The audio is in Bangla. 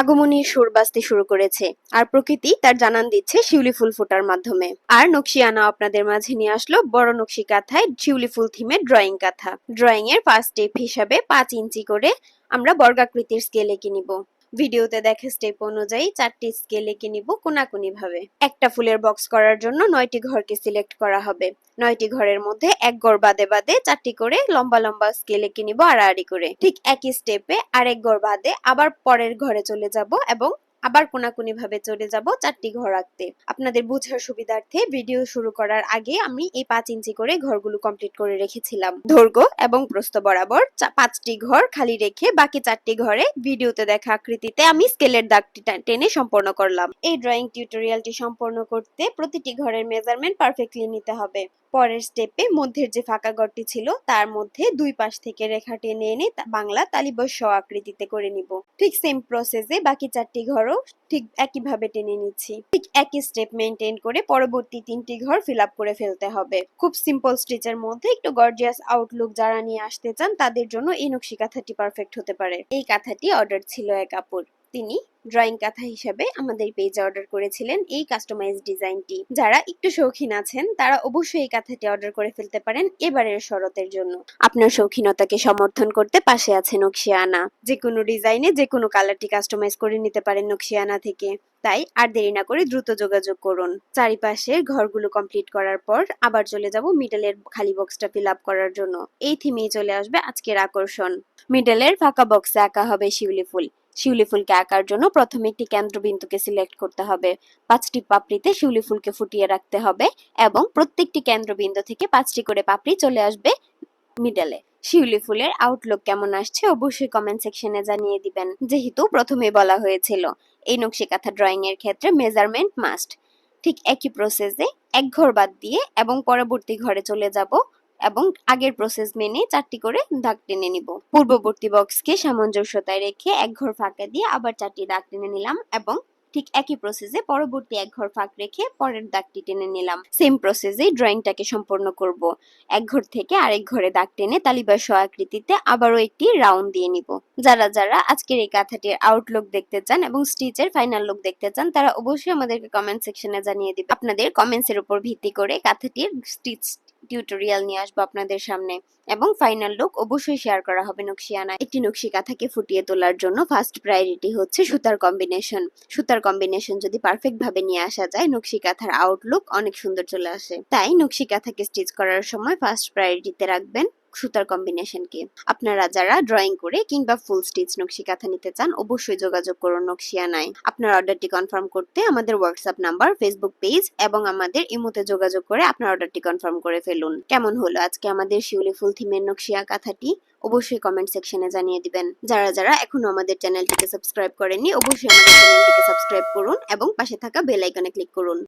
আগমনীর সুর বাজতে শুরু করেছে, আর প্রকৃতি তার জানান দিচ্ছে শিউলি ফুল ফোটার মাধ্যমে। আর নকশিয়ানা আপনাদের মাঝে নিয়ে আসলো বড় নকশি কাঁথায় শিউলি ফুল থিমের ড্রয়িং কাঁথা। ড্রয়িং এর ফার্স্ট স্টেপ হিসাবে পাঁচ ইঞ্চি করে আমরা বর্গাকৃতির স্কেলে কিনিব। নিব ভিডিওতে দেখা স্টেপ অনুযায়ী চারটি স্কেল এঁকে নিব কোনাকুনি ভাবে একটা ফুলের বক্স করার জন্য নয়টি ঘরকে সিলেক্ট করা হবে। নয়টি ঘরের মধ্যে এক গড় বাদে বাদে চারটি করে লম্বা লম্বা স্কেল এঁকে নিব আড়াআড়ি করে। ঠিক একই স্টেপে আরেক গড় বাদে আবার পরের ঘরে চলে যাব এবং আবার কোনাকুনি ভাবে চলে যাব চারটি ঘর আঁকতে। আপনাদের বোঝার সুবিধার্থে ভিডিও শুরু করার আগে আমি এই পাঁচ ইঞ্চি করে ঘরগুলো কমপ্লিট করে রেখেছিলাম। দৈর্ঘ্য এবং প্রস্থ বরাবর পাঁচটি ঘর খালি রেখে বাকি চারটি ঘরে ভিডিওতে দেখা আকৃতিতে আমি স্কেলের দাগটি টেনে সম্পন্ন করলাম। এই ড্রয়িং টিউটোরিয়ালটি সম্পন্ন করতে প্রতিটি ঘরের মেজারমেন্ট পারফেক্টলি নিতে হবে। পরের স্টেপে মধ্যের যে ফাঁকা ঘরটি ছিল, তার মধ্যে দুই পাশ থেকে রেখা টেনে এনে বাংলা তালিবস্য আকৃতিতে করে নিব। ঠিক সেম প্রসেসে বাকি চারটি ঘরও ঠিক একইভাবে টেনে নিচ্ছি। ঠিক একই স্টেপ মেনটেন করে পরবর্তী তিনটি ঘর ফিল আপ করে ফেলতে হবে। খুব সিম্পল স্টিচের মধ্যে একটু গর্জিয়াস আউটলুক যারা নিয়ে আসতে চান, তাদের জন্য এই নকশি কাঁথাটি পারফেক্ট হতে পারে। এই কাঁথাটি অর্ডার ছিল এক আপুর। তিনি ড্রয়িং কাঁথা হিসাবে আমাদের পেজে অর্ডার করেছিলেন এই কাস্টমাইজ ডিজাইনটি যারা একটু শৌখিন আছেন, তারা অবশ্যই এই কাঁথাটি অর্ডার করে ফেলতে পারেন এবারের শরতের জন্য। আপনার শৌখিনতাকে সমর্থন করতে পাশে আছে নকশিয়ানা। যে কোনো ডিজাইনে যে কোনো কালারটি কাস্টমাইজ করে নিতে পারেন নকশিয়ানা থেকে। তাই আর দেরি না করে দ্রুত যোগাযোগ করুন। চারিপাশের ঘরগুলো কমপ্লিট করার পর আবার চলে যাব মিডলের খালি বক্সটা ফিল আপ করার জন্য। এই থিমেই চলে আসবে আজকের আকর্ষণ। মিডলের ফাঁকা বক্সে আঁকা হবে শিউলি ফুল। শিউলি ফুলকে আঁকার জন্য প্রথমে একটি কেন্দ্রবিন্দুকে সিলেক্ট করতে হবে। পাঁচটি পাপড়িতে শিউলি ফুলকে ফুটিয়ে রাখতে হবে এবং প্রত্যেকটি কেন্দ্রবিন্দু থেকে পাঁচটি করে পাপড়ি চলে আসবে মিডলে শিউলি ফুলের আউটলুক কেমন আসছে অবশ্যই কমেন্ট সেকশনে জানিয়ে দিবেন। যেহেতু প্রথমে বলা হয়েছিল, এই নকশি কাঁথা ড্রয়িং এর ক্ষেত্রে মেজারমেন্ট মাস্ট ঠিক একই প্রসেসে এক ঘর বাদ দিয়ে এবং পরবর্তী ঘরে চলে যাব। এবং আগের প্রসেস মেনে চারটি করে দাগ টেনে নিব। পূর্ববর্তী বক্সকে সামঞ্জস্যতায় রেখে এক ঘর ফাঁকা দিয়ে আবার চারটি দাগ টেনে নিলাম এবং ঠিক একই প্রসেসে পরবর্তী এক ঘর ফাঁক রেখে পরের দাগটি টেনে নিলাম। সেম প্রসেসে ড্রয়িংটাকে সম্পূর্ণ করব। এক ঘর থেকে আরেক ঘরে দাগ টেনে তালিবা তালিবাস আকৃতিতে আবারও একটি রাউন্ড দিয়ে নিব। যারা যারা আজকের এই কাঁথাটির আউটলুক দেখতে চান এবং স্টিচের ফাইনাল লুক দেখতে চান, তারা অবশ্যই আমাদেরকে কমেন্ট সেকশনে জানিয়ে দিবে। আপনাদের কমেন্টস এর উপর ভিত্তি করে কাঁথাটির স্টিচ টিউটোরিয়াল নিয়ে আসব আপনাদের সামনে। এবং ফাইনাল লুক অবশ্যই শেয়ার করা হবে নকশিয়ানা একটি নকশি কাঁথাকে ফুটিয়ে তোলার জন্য ফার্স্ট প্রায়োরিটি হচ্ছে সুতার কম্বিনেশন সুতার কম্বিনেশন যদি পারফেক্ট ভাবে নিয়ে আসা যায়, নকশি কাঁথার আউটলুক অনেক সুন্দর চলে আসে। তাই নকশি কাঁথাকে স্টিচ করার সময় ফার্স্ট প্রায়োরিটিতে রাখবেন সুতার কম্বিনেশনকে আপনারা যারা ড্রয়িং করে কিংবা ফুল স্টিচ নকশি কাঁথা নিতে চান, অবশ্যই যোগাযোগ করুন নকশিয়ানায় আপনার অর্ডারটি কনফার্ম করতে আমাদের হোয়াটসঅ্যাপ নাম্বার ফেসবুক পেজ এবং আমাদের ইমোতে যোগাযোগ করে আপনার অর্ডারটি কনফার্ম করে ফেলুন। কেমন হলো আজকে আমাদের শিউলি ফুল থিমের নকশিয়া কাঁথাটি? অবশ্যই কমেন্ট সেকশনে জানিয়ে দিবেন। যারা যারা এখনও আমাদের চ্যানেলটিকে সাবস্ক্রাইব করেননি, অবশ্যই আমাদের চ্যানেলটিকে সাবস্ক্রাইব করুন এবং পাশে থাকা বেল আইকনে ক্লিক করুন।